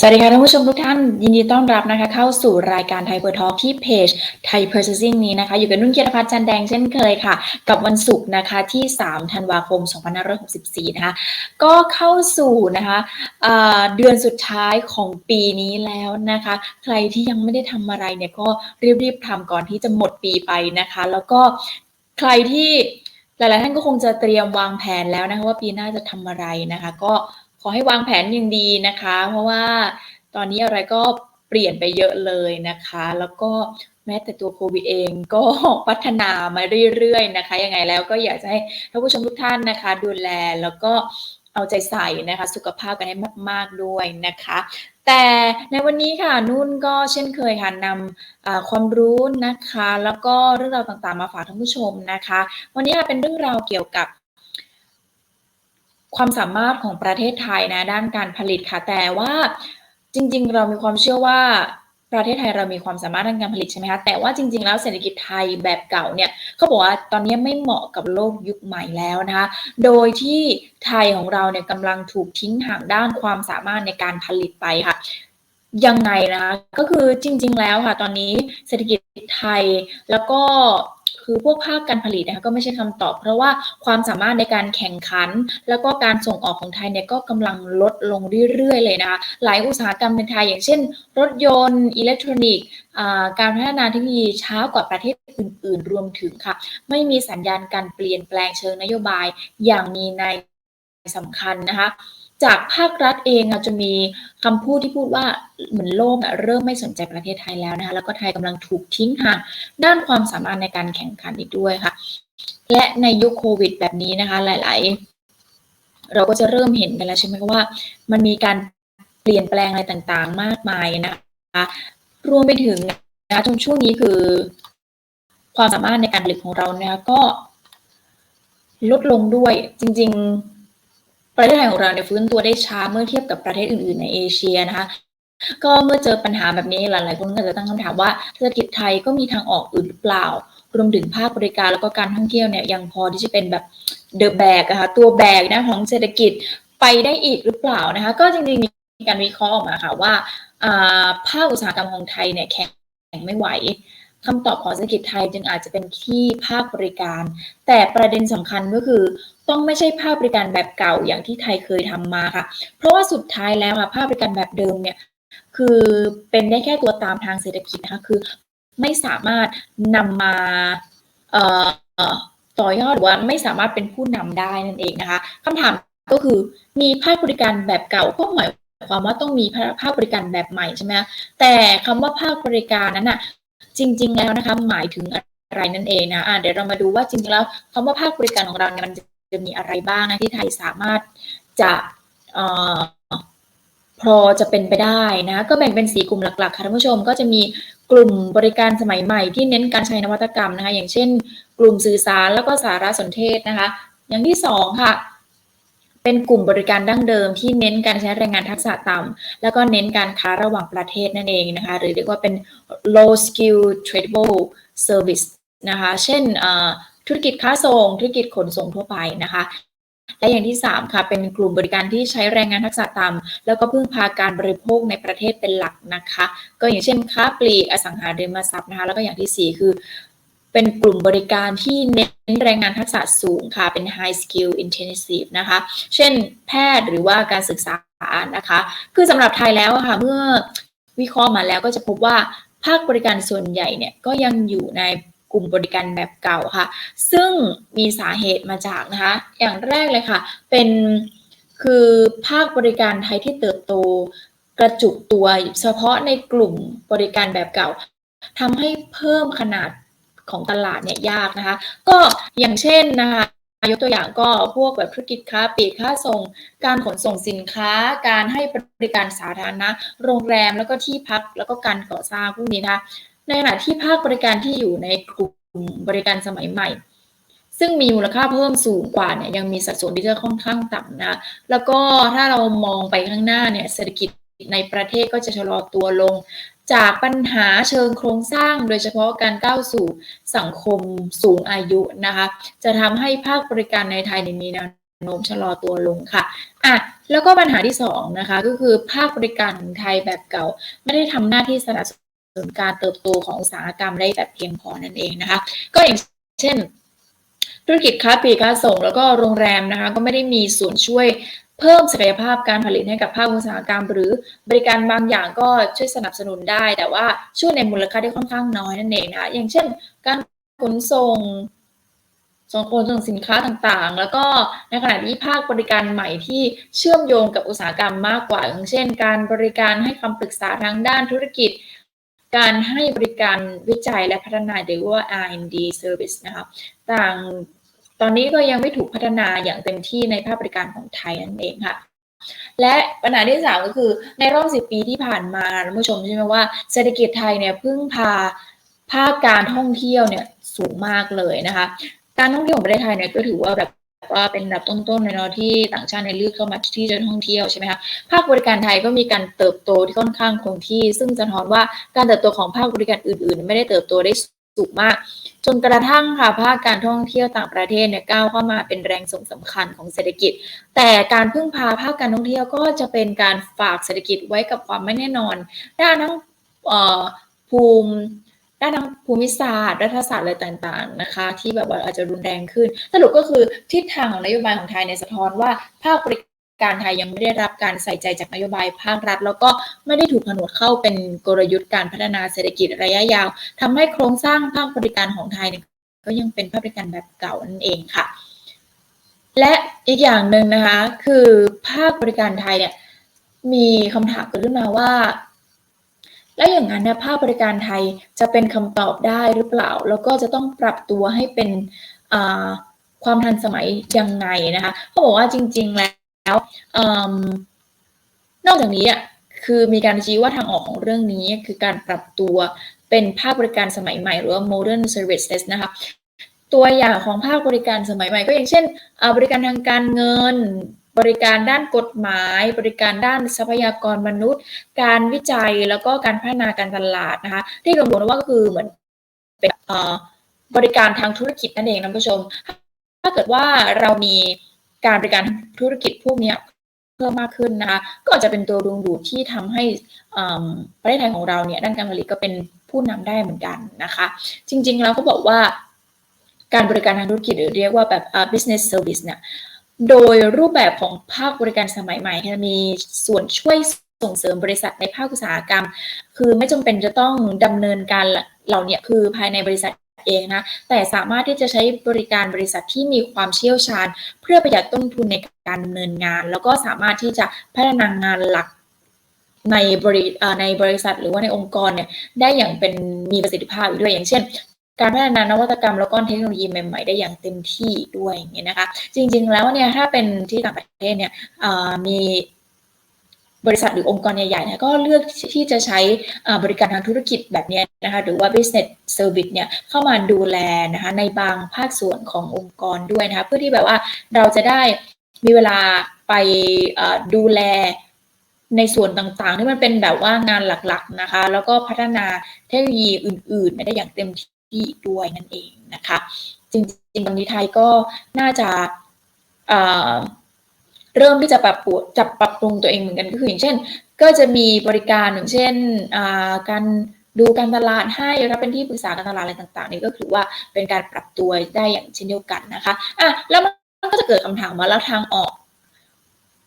สวัสดีค่ะท่านผู้ชมทุกท่านยินดีต้อนรับนะคะ เข้าสู่รายการไทยเปิดทอกที่เพจไทย Purchasing นี้นะคะ อยู่กับนุ่นเกียรติพัฒน์จันแดงเช่นเคยค่ะ กับวันศุกร์นะคะที่ 3 ธันวาคม 2564 นะคะ ก็เข้าสู่นะคะเดือนสุดท้ายของปีนี้แล้วนะคะ ใครที่ยังไม่ได้ทำอะไรเนี่ยก็รีบๆทำก่อนที่จะหมดปีไปนะคะ แล้วก็ใครที่หลายๆท่านก็คงจะเตรียมวางแผนแล้วนะคะว่าปีหน้าจะทำอะไรนะคะ ก็ ขอให้วางแผนอย่างดีนะคะ เพราะว่าตอนนี้อะไรก็เปลี่ยนไปเยอะเลยนะคะ แล้วก็แม้แต่ตัวโควิดเองก็พัฒนามาเรื่อยๆนะคะ ยังไงแล้วก็อยากจะให้ท่านผู้ชมทุกท่านนะคะ ดูแลแล้วก็เอาใจใส่นะคะ สุขภาพกันให้มาก ๆด้วยนะคะ แต่ในวันนี้ค่ะนุ่นก็เช่นเคยค่ะนำความรู้นะคะ แล้วก็เรื่องราวต่างๆมาฝากท่านผู้ชมนะคะ วันนี้เป็นเรื่องราวเกี่ยวกับ ความสามารถของประเทศไทยนะด้านการผลิตค่ะแต่ว่าจริง ๆ เรามีความเชื่อว่าประเทศไทยเรามีความสามารถด้านการผลิตใช่ไหมคะแต่ว่าจริง ๆ แล้วเศรษฐกิจไทยแบบเก่าเนี่ยเขาบอกว่าตอนนี้ไม่เหมาะกับโลกยุคใหม่แล้วนะคะโดยที่ไทยของเราเนี่ยกำลังถูกทิ้งห่างด้านความสามารถในการผลิตไปค่ะยังไงนะคะก็คือจริง ๆ แล้วค่ะ ตอนนี้เศรษฐกิจไทยแล้วก็ คือพวกภาคการผลิตนะคะก็ไม่ใช่คำตอบ เพราะว่าความสามารถในการแข่งขัน แล้วก็การส่งออกของไทยเนี่ยก็กำลังลดลงเรื่อยๆ เลยนะคะหลายอุตสาหกรรมในไทย อย่างเช่น รถยนต์อิเล็กทรอนิกส์การพัฒนาเทคโนโลยีช้ากว่าประเทศอื่น ๆ รวมถึงค่ะ ไม่มีสัญญาณการเปลี่ยนแปลงเชิงนโยบายอย่างมีในสำคัญนะคะ จากภาครัฐเองจะมีคำพูดที่พูดว่าเหมือนโลกเริ่มไม่สนใจประเทศไทยแล้วนะคะแล้วก็ไทยกำลังถูกทิ้งห่างด้านความสามารถในการแข่งขันอีกด้วยค่ะ และในยุคโควิด แบบนี้นะคะหลาย ๆ เราก็จะเริ่มเห็นกันแล้วใช่ไหมว่า มันมีการเปลี่ยนแปลงอะไรต่าง ๆ มากมายนะคะรวมไปถึงนะจนช่วงนี้คือ ความสามารถในการผลิตของเราเนี่ยก็ลดลงด้วยจริง ๆ ประเทศไทยของเราเนี่ยฟื้นตัวได้ช้าเมื่อเทียบกับประเทศอื่น ๆ ในเอเชียนะคะก็เมื่อเจอปัญหาแบบนี้หลายๆคนก็จะตั้งคำถามว่าเศรษฐกิจไทยก็มีทางออกอื่นหรือเปล่ารวมถึงภาคบริการแล้วก็การท่องเที่ยวเนี่ยยังพอที่จะเป็นแบบเดอะแบกนะคะตัวแบกนะของเศรษฐกิจไปได้อีกหรือเปล่านะคะ ก็จริงๆมีการวิเคราะห์ออกมาค่ะว่าภาคอุตสาหกรรมของไทยเนี่ยแข็งไม่ไหว คำตอบของเศรษฐกิจไทยจึงอาจจะเป็นที่ภาคบริการ แต่ประเด็นสำคัญก็คือต้องไม่ใช่ภาคบริการแบบเก่าอย่างที่ไทยเคยทำมาค่ะ เพราะว่าสุดท้ายแล้วค่ะภาคบริการแบบเดิมเนี่ยคือเป็นได้แค่ตัวตามทางเศรษฐกิจนะคะคือไม่สามารถนำมาต่อยอดหรือว่าไม่สามารถเป็นผู้นำได้นั่นเองนะคะคำถามก็คือมีภาคบริการแบบเก่าก็หมายความว่าต้องมีภาคบริการแบบใหม่ใช่ไหมแต่คำว่าภาคบริการนั้นน่ะ จริง ๆ แล้วนะคะหมายถึงอะไรนั่นเองนะะเดี๋ยวเรามาดูว่าจริงๆแล้วคำว่าภาคบริการของเราเนี่ยมันจะมีอะไรบ้างนะที่ไทยสามารถจะพอจะเป็นไปได้นะก็แบ่งเป็นสีกลุ่มหลักๆค่ะท่านผู้ชมก็จะมีกลุ่มบริการสมัยใหม่ที่เน้นการใช้นวัตกรรมนะคะอย่างเช่น กลุ่มสื่อสารแล้วก็สารสนเทศนะคะ อย่างที่สองค่ะ เป็นกลุ่มบริการดั้งเดิมที่เน้นการใช้แรงงานทักษะต่ำแล้วก็เน้นการค้าระหว่างประเทศนั่นเองนะคะ หรือเรียกว่าเป็น low skill tradable service นะคะ เช่นธุรกิจค้าส่ง ธุรกิจขนส่งทั่วไปนะคะและอย่างที่ 3 ค่ะ เป็นกลุ่มบริการที่ใช้แรงงานทักษะต่ำแล้วก็พึ่งพาการบริโภคในประเทศเป็นหลักนะคะ ก็อย่างเช่นค้าปลีกอสังหาริมทรัพย์นะคะ แล้วก็อย่างที่ 4 คือ เป็นกลุ่มบริการที่เน้นแรงงานทักษะสูงค่ะ เป็น high skill intensive นะคะ เช่นแพทย์หรือว่าการศึกษานะคะ คือสำหรับไทยแล้วค่ะ เมื่อวิเคราะห์มาแล้วก็จะพบว่าภาคบริการส่วนใหญ่เนี่ยก็ยังอยู่ในกลุ่มบริการแบบเก่าค่ะ ซึ่งมีสาเหตุมาจากนะคะ อย่างแรกเลยค่ะ เป็นคือภาคบริการไทยที่เติบโตกระจุกตัวเฉพาะในกลุ่มบริการแบบเก่าทำให้เพิ่มขนาด ของตลาดเนี่ยยากนะคะ ก็อย่างเช่นนะคะยกตัวอย่างก็พวกแบบธุรกิจค้าปลีกค้าส่ง การขนส่งสินค้า การให้บริการสาธารณะ โรงแรมแล้วก็ที่พักแล้วก็การก่อสร้างพวกนี้นะคะในขณะที่ภาคบริการที่อยู่ในกลุ่มบริการสมัยใหม่ ซึ่งมีมูลค่าเพิ่มสูงกว่าเนี่ยยังมีสัดส่วนที่จะค่อนข้างต่ำนะ แล้วก็ถ้าเรามองไปข้างหน้าเนี่ยเศรษฐกิจ ในประเทศก็จะชะลอตัวลง จากปัญหาเชิงโครงสร้าง โดยเฉพาะการก้าวสู่สังคมสูงอายุนะคะ จะทำให้ภาคบริการในไทยมีแนวโน้มชะลอตัวลงค่ะอะ แล้วก็ปัญหาที่สองนะคะก็คือภาคบริการของไทยแบบเก่า ไม่ได้ทำหน้าที่สนับสนุนการเติบโตของอุตสาหกรรมได้แบบเพียงพอนั่นเองนะคะ ก็อย่างเช่นธุรกิจค้าปลีกค้าส่งแล้วก็โรงแรมนะคะก็ไม่ได้มีส่วนช่วย เพิ่มศักยภาพการผลิตให้กับภาคอุตสาหกรรม หรือบริการบางอย่างก็ช่วยสนับสนุนได้ แต่ว่าช่วยในมูลค่าที่ค่อนข้างน้อยนั่นเองนะคะอย่างเช่น การขนส่งส่งขนส่งสินค้าต่างๆ แล้วก็ในขณะที่ภาคบริการใหม่ที่เชื่อมโยงกับอุตสาหกรรมมากกว่า อย่างเช่น การบริการให้คำปรึกษาทางด้านธุรกิจ การให้บริการวิจัยและพัฒนาหรือว่า R&D service นะคะต่าง ตอนนี้ก็ยังไม่ถูกพัฒนาอย่างเต็มที่ในภาคบริการของไทยนั่นเองค่ะ และปัญหาที่สามก็คือในรอบสิบปีที่ผ่านมาท่านผู้ชมใช่ไหมว่าเศรษฐกิจไทยเนี่ยพึ่งพาภาคการท่องเที่ยวเนี่ยสูงมากเลยนะคะ การท่องเที่ยวของประเทศไทยเนี่ยก็ถือว่าแบบว่าเป็นระดับต้นๆในเนาะที่ต่างชาติในเลือกเข้ามาที่จะท่องเที่ยวใช่ไหมคะภาคบริการไทยก็มีการเติบโตที่ค่อนข้างคงที่ ซึ่งสะท้อนว่าการเติบโตของภาคบริการอื่น ๆ ไม่ได้เติบโตได้ สูงมาก จนกระทั่งค่ะภาคการท่องเที่ยวต่างประเทศเนี่ยก้าวเข้ามาเป็นแรงส่งสำคัญของเศรษฐกิจ แต่การพึ่งพาภาคการท่องเที่ยวก็จะเป็นการฝากเศรษฐกิจไว้กับความไม่แน่นอน ด้านทั้งภูมิด้านทั้งภูมิศาสตร์รัฐศาสตร์อะไรต่างๆนะคะ ที่แบบว่าอาจจะรุนแรงขึ้น สรุปก็คือทิศทางของนโยบายของไทยในสะท้อนว่าภาคบริ การไทยยังไม่ได้รับการใส่ใจจากนโยบายภาครัฐ แล้วก็ไม่ได้ถูกผนวกเข้าเป็นกลยุทธ์การพัฒนาเศรษฐกิจระยะยาวทำให้โครงสร้างภาคบริการของไทยเนี่ยก็ยังเป็นภาคบริการแบบเก่านั่นเองค่ะ และอีกอย่างหนึ่งนะคะคือภาคบริการไทยเนี่ยมีคำถามเกิดขึ้นมาว่าแล้วอย่างนั้นนะภาคบริการไทยจะเป็นคำตอบได้หรือเปล่า แล้วก็จะต้องปรับตัวให้เป็นความทันสมัยยังไงนะคะเขาบอกว่าจริง ๆ แล้ว นอกจากนี้อะคือมีการชี้ว่าทางออกของเรื่องนี้คือการปรับตัวเป็นภาคบริการสมัยใหม่หรือว่า modern services นะคะตัวอย่างของภาคบริการสมัยใหม่ก็อย่างเช่น บริการทางการเงิน บริการด้านกฎหมาย บริการด้านทรัพยากรมนุษย์ การวิจัยแล้วก็การพัฒนาการตลาดนะคะที่รวมๆว่าก็คือเหมือนเป็นบริการทางธุรกิจนั่นเองนะผู้ชม ถ้าเกิดว่าเรามี การบริการธุรกิจพวกนี้เพิ่มมากขึ้นนะคะก็อาจจะเป็นตัวดึงดูดที่ทำให้ประเทศไทยของเราเนี่ยด้านการผลิตก็เป็นผู้นำได้เหมือนกันนะคะ จริงๆแล้วเขาบอกว่าการบริการทางธุรกิจหรือเรียกว่าแบบ business service เนี่ยโดยรูปแบบของภาคบริการสมัยใหม่จะมีส่วนช่วยส่งเสริมบริษัทในภาคอุตสาหกรรม คือไม่จำเป็นจะต้องดำเนินการเหล่านี้คือภายในบริษัท เองนะแต่สามารถที่จะใช้บริการบริษัทที่มีความเชี่ยวชาญ เพื่อประหยัดต้นทุนในการดำเนินงาน แล้วก็สามารถที่จะพัฒนางานหลักในบริในบริษัทหรือว่าในองค์กรเนี่ยได้อย่างเป็นมีประสิทธิภาพด้วยอย่างเช่น การพัฒนานวัตกรรมแล้วก็เทคโนโลยีใหม่ๆ ได้อย่างเต็มที่ด้วยอย่างเงี้ยนะคะ จริงๆแล้วเนี่ยถ้าเป็นที่ต่างประเทศเนี่ยมี บริษัทหรือองค์กรใหญ่ๆเนี่ยก็เลือกที่จะใช้บริการทางธุรกิจแบบนี้นะคะหรือว่า business service เนี่ยเข้ามาดูแลนะคะในบางภาคส่วนขององค์กรด้วยนะคะเพื่อที่แบบว่าเราจะได้มีเวลาไปดูแลในส่วนต่างๆ ที่มันเป็นแบบว่างานหลักๆนะคะ แล้วก็พัฒนาเทคโนโลยีอื่นๆได้อย่างเต็มที่ด้วยนั่นเองนะคะ จริงๆตอนนี้ไทยก็น่าจะ เริ่มที่จะปรับปรจับปรับปรุงตัวเองเหมือนกันก็คืออย่างเช่น ก็จะมีบริการอย่างเช่นการดูการตลาดให้รับเป็นที่ปรึกษาการตลาดอะไรต่าง ๆ นี่ก็คือว่าเป็นการปรับตัวได้อย่างเช่นเดียวกันนะคะอะแล้วมันก็จะเกิดคำถามมาแล้วทางออก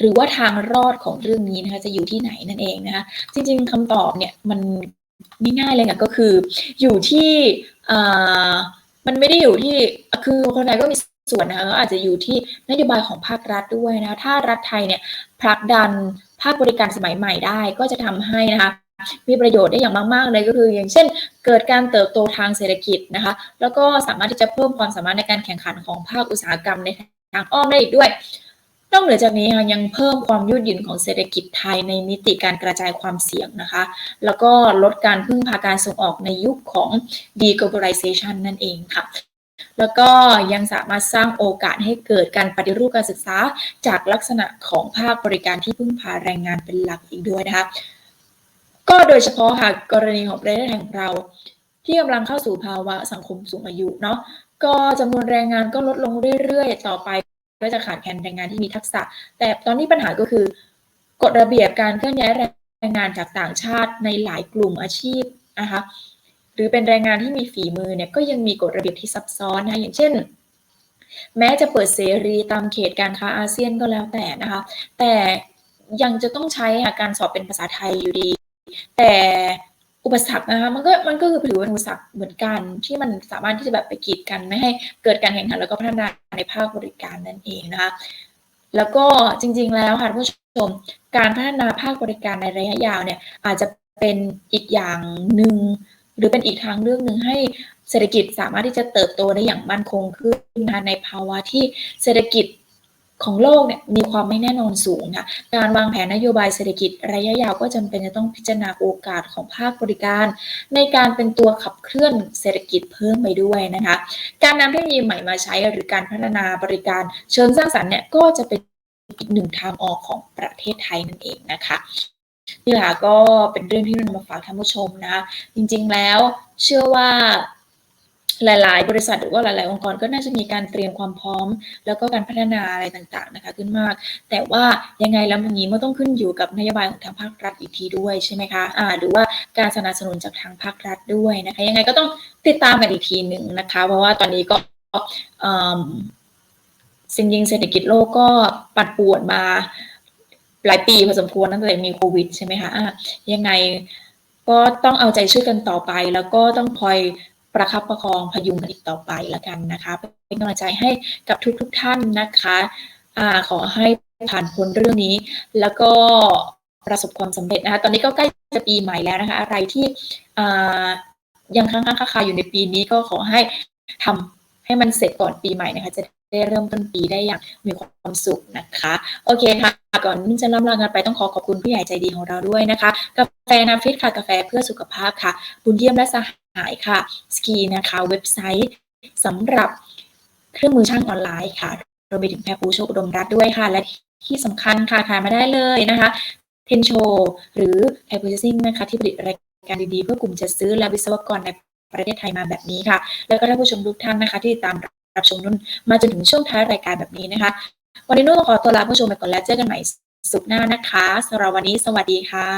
หรือว่าทางรอดของเรื่องนี้นะคะจะอยู่ที่ไหนนั่นเองนะคะจริง ๆคำตอบเนี่ยมันง่ายๆเลยค่ะก็คืออยู่ที่มันไม่ได้อยู่ที่คือคนไทยก็มี ส่วนนะคะอาจจะอยู่ที่นโยบายของภาครัฐด้วยนะถ้ารัฐไทยเนี่ยผลักดันภาคบริการสมัยใหม่ได้ ก็จะทำให้นะคะมีประโยชน์ได้อย่างมาก ๆ เลยก็คือ อย่างเช่น เกิดการเติบโตทางเศรษฐกิจนะคะ แล้วก็สามารถที่จะเพิ่มความสามารถในการแข่งขันของภาคอุตสาหกรรมในทางอ้อมได้อีกด้วย นอกเหนือจากนี้ยังเพิ่มความยืดหยุ่นของเศรษฐกิจไทยในมิติการกระจายความเสี่ยงนะคะ แล้วก็ลดการพึ่งพาการส่งออกในยุคของ deglobalization นั่นเองค่ะ แล้วก็ยังสามารถสร้างโอกาสให้เกิดการปฏิรูปการศึกษา จากลักษณะของภาคบริการที่พึ่งพาแรงงานเป็นหลักอีกด้วยนะคะก็โดยเฉพาะค่ะกรณีของประเทศไทยของเรา ที่กำลังเข้าสู่ภาวะสังคมสูงอายุเนาะก็จำนวนแรงงานก็ลดลงเรื่อยๆ ต่อไปก็จะขาดแคลนแรงงานที่มีทักษะ แต่ตอนนี้ปัญหาก็คือกฎระเบียบการเคลื่อนย้ายแรงงานจากต่างชาติในหลายกลุ่มอาชีพนะคะ หรือเป็นแรงงานที่มีฝีมือเนี่ยก็ยังมีกฎระเบียบที่ซับซ้อนนะอย่างเช่น แม้จะเปิดเสรีตามเขตการค้าอาเซียนก็แล้วแต่นะคะ แต่ยังจะต้องใช้การสอบเป็นภาษาไทยอยู่ดี แต่อุปสรรคนะคะมันก็มันก็คือถือว่าอุปสรรคเหมือนกันที่มันสามารถที่จะแบบไปกีดกันไม่ให้เกิดการแข่งขันแล้วก็พัฒนาในภาคบริการนั่นเองนะคะแล้วก็จริงๆแล้วค่ะผู้ชมการพัฒนาภาคบริการในระยะยาวเนี่ยอาจจะเป็นอีกอย่างหนึ่ง หรือเป็นอีกทางเลือกหนึ่งให้เศรษฐกิจสามารถที่จะเติบโตได้อย่างมั่นคงขึ้นในภาวะที่เศรษฐกิจของโลกเนี่ยมีความไม่แน่นอนสูงค่ะการวางแผนนโยบายเศรษฐกิจระยะยาวก็จำเป็นจะต้องพิจารณาโอกาสของภาคบริการ ในการเป็นตัวขับเคลื่อนเศรษฐกิจเพิ่มไปด้วยนะคะ การนำเทคโนโลยีใหม่มาใช้หรือการพัฒนาบริการเชิงสร้างสรรค์เนี่ยก็จะเป็นอีกหนึ่งทางออกของประเทศไทยนั่นเองนะคะ นี่แหละก็เป็นเรื่องที่นำมาฝากท่านผู้ชมนะจริงๆแล้วเชื่อว่าหลาย ๆ บริษัทหรือว่าหลาย ๆ องค์กรก็น่าจะมีการเตรียมความพร้อม แล้วก็การพัฒนาอะไรต่าง ๆ นะคะ ขึ้นมาก แต่ว่ายังไงแล้วอย่างนี้มันต้องขึ้นอยู่กับนโยบายของทางภาครัฐอีกทีด้วยใช่ไหมคะอ่าหรือว่าการสนับสนุนจากทางภาครัฐด้วยนะคะ ยังไงก็ต้องติดตามกันอีกทีหนึ่งนะคะ เพราะว่าตอนนี้ก็สิ่งยิงเศรษฐกิจโลกก็ปัดปวดมา หลายปีพอสมควรตั้งแต่มีโควิดใช่ไหมคะะยังไงก็ต้องเอาใจช่วยกันต่อไป แล้วก็ต้องคอยประคับประคองพยุงกันอีกต่อไปละกันนะคะ เป็นกำลังใจให้กับทุกทุกท่านนะคะอขอให้ผ่านพ้นเรื่องนี้ แล้วก็ประสบความสำเร็จนะคะ ตอนนี้ก็ใกล้จะปีใหม่แล้วนะคะ อะไรที่ยังค้างๆคาอยู่ในปีนี้ก็ขอให้ทำให้มันเสร็จก่อนปีใหม่นะคะ จะ ได้เริ่มต้นปีได้อย่างมีความสุขนะคะ โอเคค่ะ ก่อนที่จะล่ำลากันไปต้องขอขอบคุณผู้ใหญ่ใจดีของเราด้วยนะคะ กาแฟนาฟิตค่ะ กาแฟเพื่อสุขภาพค่ะ บุญเยี่ยมและสหายค่ะ สกีนะคะ เว็บไซต์สำหรับเครื่องมือช่างออนไลน์ค่ะรวมไปถึงแพรปูโชคอุดมรัฐด้วยค่ะ และที่สำคัญค่ะขายมาได้เลยนะคะเทนโชหรือไทโพซิ่งนะคะ ที่ผลิตรายการดีๆ เพื่อกลุ่มจะซื้อและวิศวกรในประเทศไทยมาแบบนี้ค่ะ แล้วก็ท่านผู้ชมทุกท่านนะคะ ที่ตาม รับชมนุ่นมาจนถึงช่วงท้ายรายการแบบนี้นะคะ วันนี้นุ่นขอตัวลาผู้ชมไปก่อนแล้วเจอกันใหม่สุขหน้านะคะสำหรับวันนี้สวัสดีค่ะ